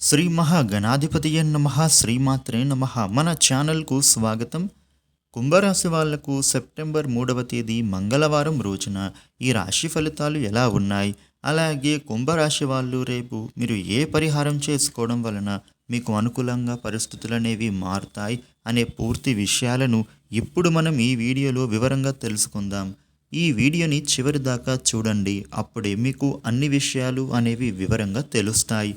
శ్రీ మహాగణాధిపతియ నమ శ్రీమాత్రే నమ. మన ఛానల్కు స్వాగతం. కుంభరాశి వాళ్ళకు సెప్టెంబర్ మూడవ తేదీ మంగళవారం రోజున ఈ రాశి ఫలితాలు ఎలా ఉన్నాయి? అలాగే కుంభరాశి వాళ్ళు రేపు మీరు ఏ పరిహారం చేసుకోవడం వలన మీకు అనుకూలంగా పరిస్థితులు అనేవి మారుతాయి అనే పూర్తి విషయాలను ఇప్పుడు మనం ఈ వీడియోలో వివరంగా తెలుసుకుందాం. ఈ వీడియోని చివరి దాకా చూడండి. అప్పుడే మీకు అన్ని విషయాలు అనేవి వివరంగా తెలుస్తాయి.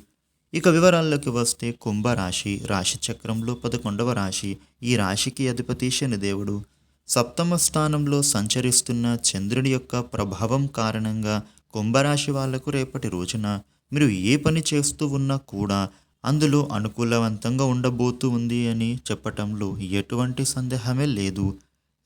ఇక వివరాల్లోకి వస్తే కుంభరాశి రాశి చక్రంలో పదకొండవ రాశి ఈ రాశికి అధిపతి శనిదేవుడు సప్తమ స్థానంలో సంచరిస్తున్న చంద్రుడి యొక్క ప్రభావం కారణంగా కుంభరాశి వాళ్ళకు రేపటి రోజున మీరు ఏ పని చేస్తూ ఉన్నా కూడా అందులో అనుకూలవంతంగా ఉండబోతూ ఉంది అని చెప్పటంలో ఎటువంటి సందేహమే లేదు.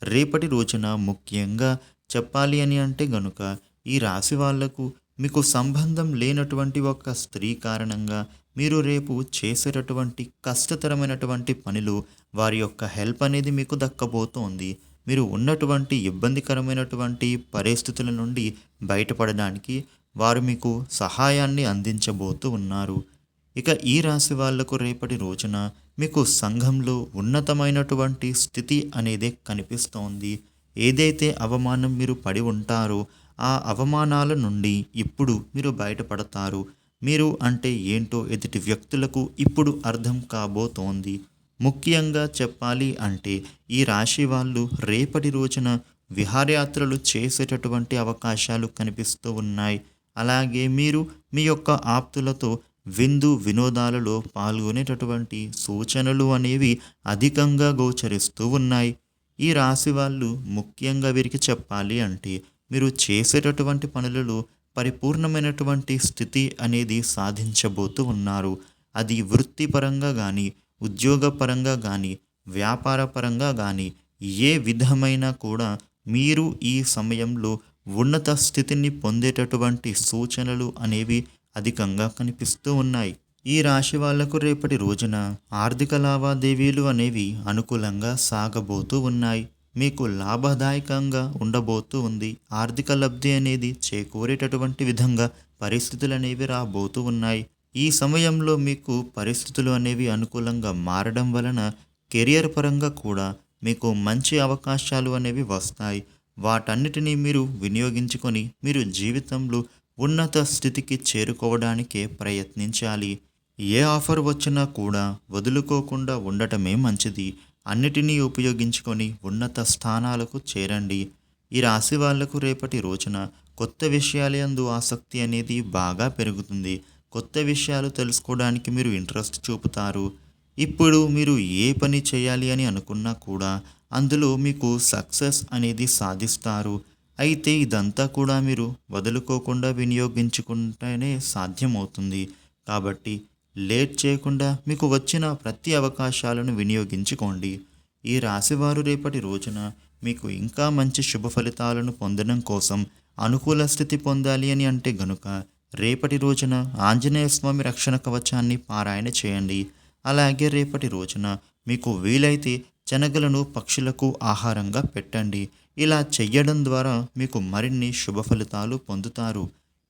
రేపటి రోజున ముఖ్యంగా చెప్పాలి అని అంటే గనుక ఈ రాశి వాళ్ళకు మీకు సంబంధం లేనటువంటి ఒక స్త్రీ కారణంగా మీరు రేపు చేసేటటువంటి కష్టతరమైనటువంటి పనులు వారి యొక్క హెల్ప్ అనేది మీకు దక్కబోతోంది. మీరు ఉన్నటువంటి ఇబ్బందికరమైనటువంటి పరిస్థితుల నుండి బయటపడడానికి వారు మీకు సహాయాన్ని అందించబోతూ ఉన్నారు. ఇక ఈ రాశి వాళ్ళకు రేపటి రోజున మీకు సంఘంలో ఉన్నతమైనటువంటి స్థితి అనేది కనిపిస్తోంది. ఏదైతే అవమానం మీరు పడి ఉంటారో ఆ అవమానాల నుండి ఇప్పుడు మీరు బయటపడతారు. మీరు అంటే ఏంటో ఎదుటి వ్యక్తులకు ఇప్పుడు అర్థం కాబోతోంది. ముఖ్యంగా చెప్పాలి అంటే ఈ రాశి వాళ్ళు రేపటి రోజున విహారయాత్రలు చేసేటటువంటి అవకాశాలు కనిపిస్తూ ఉన్నాయి. అలాగే మీరు మీ యొక్క ఆప్తులతో విందు వినోదాలలో పాల్గొనేటటువంటి సూచనలు అనేవి అధికంగా గోచరిస్తూ ఉన్నాయి. ఈ రాశి వాళ్ళు ముఖ్యంగా వీరికి చెప్పాలి అంటే మీరు చేసేటటువంటి పనులలో పరిపూర్ణమైనటువంటి స్థితి అనేది సాధించబోతూ ఉన్నారు. అది వృత్తిపరంగా కానీ ఉద్యోగపరంగా కానీ వ్యాపారపరంగా కానీ ఏ విధమైన కూడా మీరు ఈ సమయంలో ఉన్నత స్థితిని పొందేటటువంటి సూచనలు అనేవి అధికంగా కనిపిస్తూ ఉన్నాయి. ఈ రాశి వాళ్ళకు రేపటి రోజున ఆర్థిక లావాదేవీలు అనేవి అనుకూలంగా సాగబోతూ ఉన్నాయి. మీకు లాభదాయకంగా ఉండబోతూ ఉంది. ఆర్థిక లబ్ధి అనేది చేకూరేటటువంటి విధంగా పరిస్థితులు అనేవి రాబోతూ ఉన్నాయి. ఈ సమయంలో మీకు పరిస్థితులు అనేవి అనుకూలంగా మారడం వలన కెరియర్ పరంగా కూడా మీకు మంచి అవకాశాలు అనేవి వస్తాయి. వాటన్నిటినీ మీరు వినియోగించుకొని మీరు జీవితంలో ఉన్నత స్థితికి చేరుకోవడానికే ప్రయత్నించాలి. ఏ ఆఫర్ వచ్చినా కూడా వదులుకోకుండా ఉండటమే మంచిది. అన్నిటినీ ఉపయోగించుకొని ఉన్నత స్థానాలకు చేరండి. ఈ రాశి వాళ్ళకు రేపటి రోజున కొత్త విషయాలందు ఆసక్తి అనేది బాగా పెరుగుతుంది. కొత్త విషయాలు తెలుసుకోవడానికి మీరు ఇంట్రెస్ట్ చూపుతారు. ఇప్పుడు మీరు ఏ పని చేయాలి అని అనుకున్నా కూడా అందులో మీకు సక్సెస్ అనేది సాధిస్తారు. అయితే ఇదంతా కూడా మీరు వదులుకోకుండా వినియోగించుకుంటేనే సాధ్యమవుతుంది. కాబట్టి లేట్ చేయకుండా మీకు వచ్చిన ప్రతి అవకాశాలను వినియోగించుకోండి. ఈ రాశివారు రేపటి రోజున మీకు ఇంకా మంచి శుభ ఫలితాలను పొందడం కోసం అనుకూల స్థితి పొందాలి అని అంటే గనుక రేపటి రోజున ఆంజనేయ స్వామి రక్షణ కవచాన్ని పారాయణ చేయండి. అలాగే రేపటి రోజున మీకు వీలైతే శనగలను పక్షులకు ఆహారంగా పెట్టండి. ఇలా చెయ్యడం ద్వారా మీకు మరిన్ని శుభ ఫలితాలు పొందుతారు.